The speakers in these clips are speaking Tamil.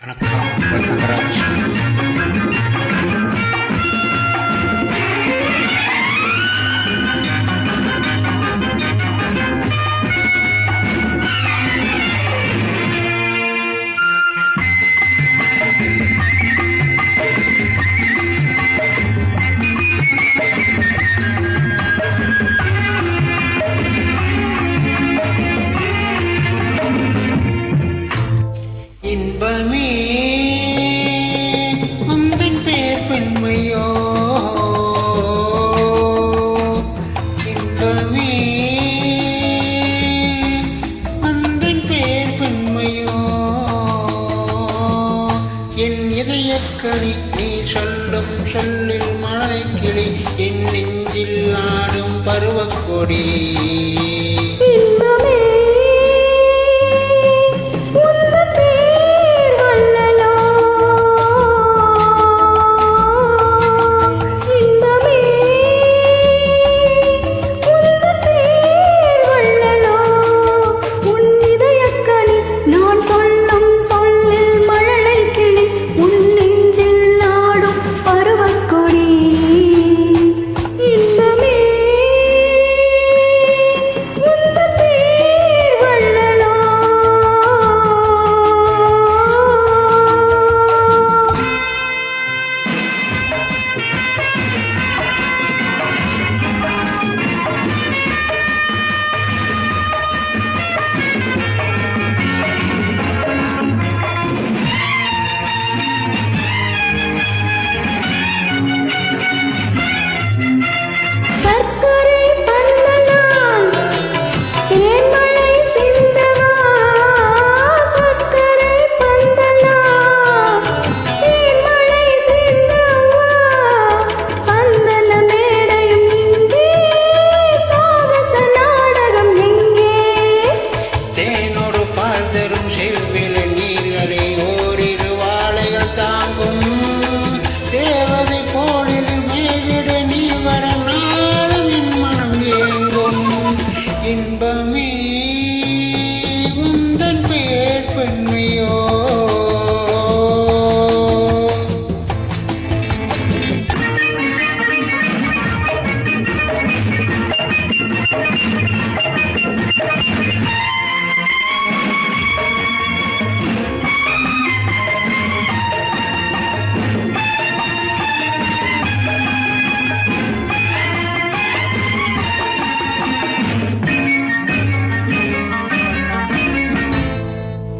வணக்கம் வணக்கம் என் இதயக்கனி நீ சொல்லும் சொல்லில் மழலை கிளி என் நெஞ்சில் ஆடும் பருவக்கொடி.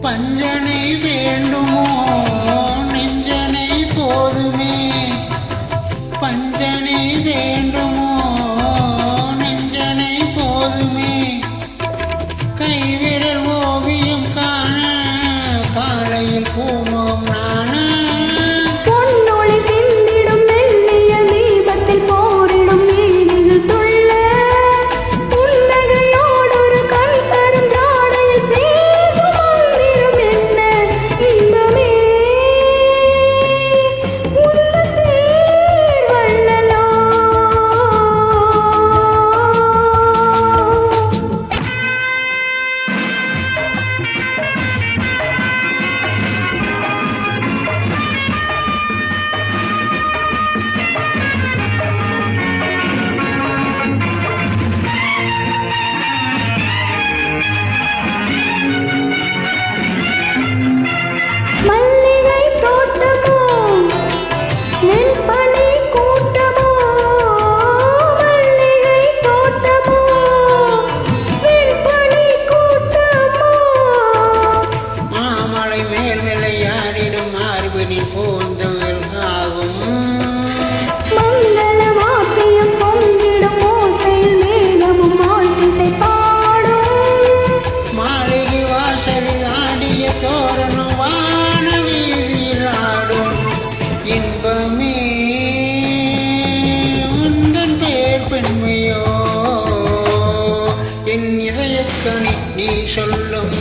பஞ்சனை வேண்டுமோ? நெஞ்சனை போதுமே. பஞ்சனை வேண்டுமோ? நெஞ்சனை போதுமே. கைவிரல் ஓவியம் காண காலையில் போவோம் நான் என் இதயக்கணி நீ சொல்லும்